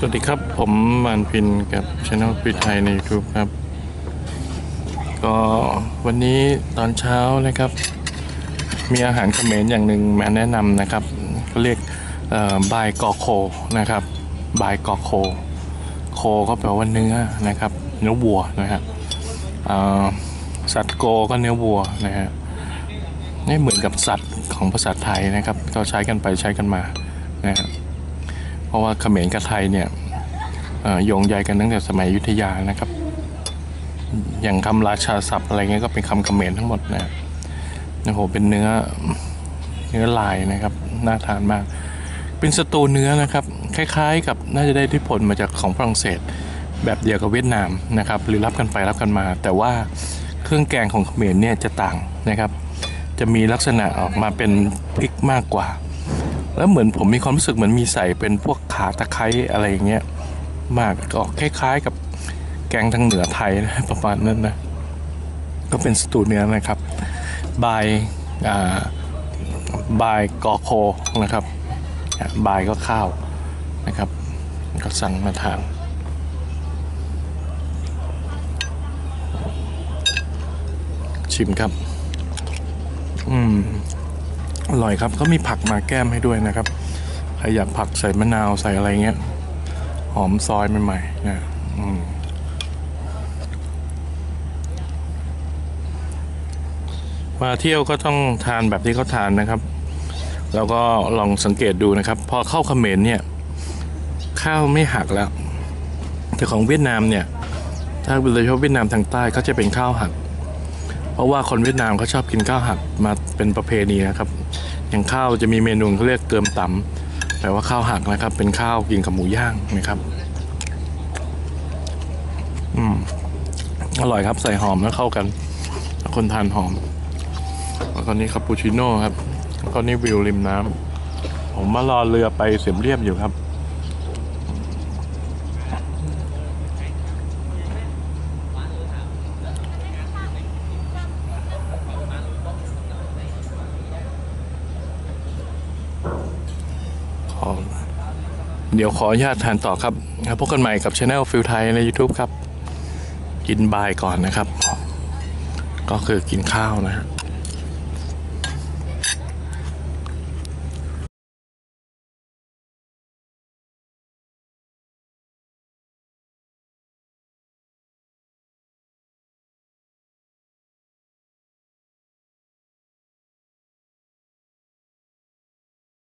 สวัสดีครับ ผมมานพินกับช anel พิไทยใน YouTube ครับ ก็วันนี้ตอนเช้านะครับ มีอาหารเขมรอย่างหนึ่งมาแนะนำนะครับเขาเรียกบายกอโคนะครับบายกอโค โคก็แปลว่าเนื้อนะครับ เนื้อวัวนะครับเอ่อสัตว์โกก็เนื้อวัวนะฮะนี่เหมือนกับสัตว์ของภาษาไทยนะครับ ก็ใช้กันไปใช้กันมานะครับ เพราะว่าเขมรกับไทยเนี่ยโยงใยกันตั้งแต่สมัยยุทธยานะครับ อย่างคำราชาศัพท์อะไรเงี้ยก็เป็นคำเขมรทั้งหมดนะโอ้โหเป็นเนื้อเนื้อลายนะครับน่าทานมาก เป็นสตูเนื้อนะครับ คล้ายๆ กับน่าจะได้ที่ผลมาจากของฝรั่งเศสแบบเดียวกับเวียดนามนะครับ หรือรับกันไปรับกันมา แต่ว่าเครื่องแกงของเขมรเนี่ยจะต่างนะครับ จะมีลักษณะออกมาเป็นพริกมากกว่า แล้วเหมือนผมมีความรู้สึกเหมือนมีใส่เป็นพวกขาตะไคร้อะไรอย่างเงี้ยมากก็คล้ายๆกับแกงทางเหนือไทยนะประมาณนั้นนะก็เป็นสตูเนื้อนะครับบายอ่าบายกอโคนะครับบายก็ข้าวนะครับก็สั่งมาทานชิมครับ อืม อร่อยครับเขามีผักมาแก้มให้ด้วยนะครับ ใครอยากผักใส่มะนาวใส่อะไรเงี้ย หอมซอยใหม่ๆนะอืมมาเที่ยวก็ต้องทานแบบที่เขาทานนะครับ แล้วก็ลองสังเกตดูนะครับ พอเข้าเขมรเนี่ย ข้าวไม่หักแล้ว แต่ของเวียดนามเนี่ย ถ้าโดยเฉพาะเวียดนามทางใต้เขาจะเป็นข้าวหัก เพราะว่าคนเวียดนามเขาชอบกินข้าวหักมาเป็นประเพณีนะครับ อย่างข้าวจะมีเมนูเขาเรียกเกิมตำแปลว่าข้าวหักนะครับ เป็นข้าวกินกับหมูย่างนะครับอืมอร่อยครับใส่หอมแล้วเข้ากัน คนทานหอมแล้วก็นี่คาปูชิโน่ครับแล้วก็นี่วิวริมน้ำผมมารอเรือไปเสียมเรียบอยู่ครับ เดี๋ยวขออนุญาตทานต่อครับพบกันใหม่กับช anel ฟิลไทยใน YouTube ครับ กินบายก่อนนะครับ ก็คือกินข้าวนะฮะ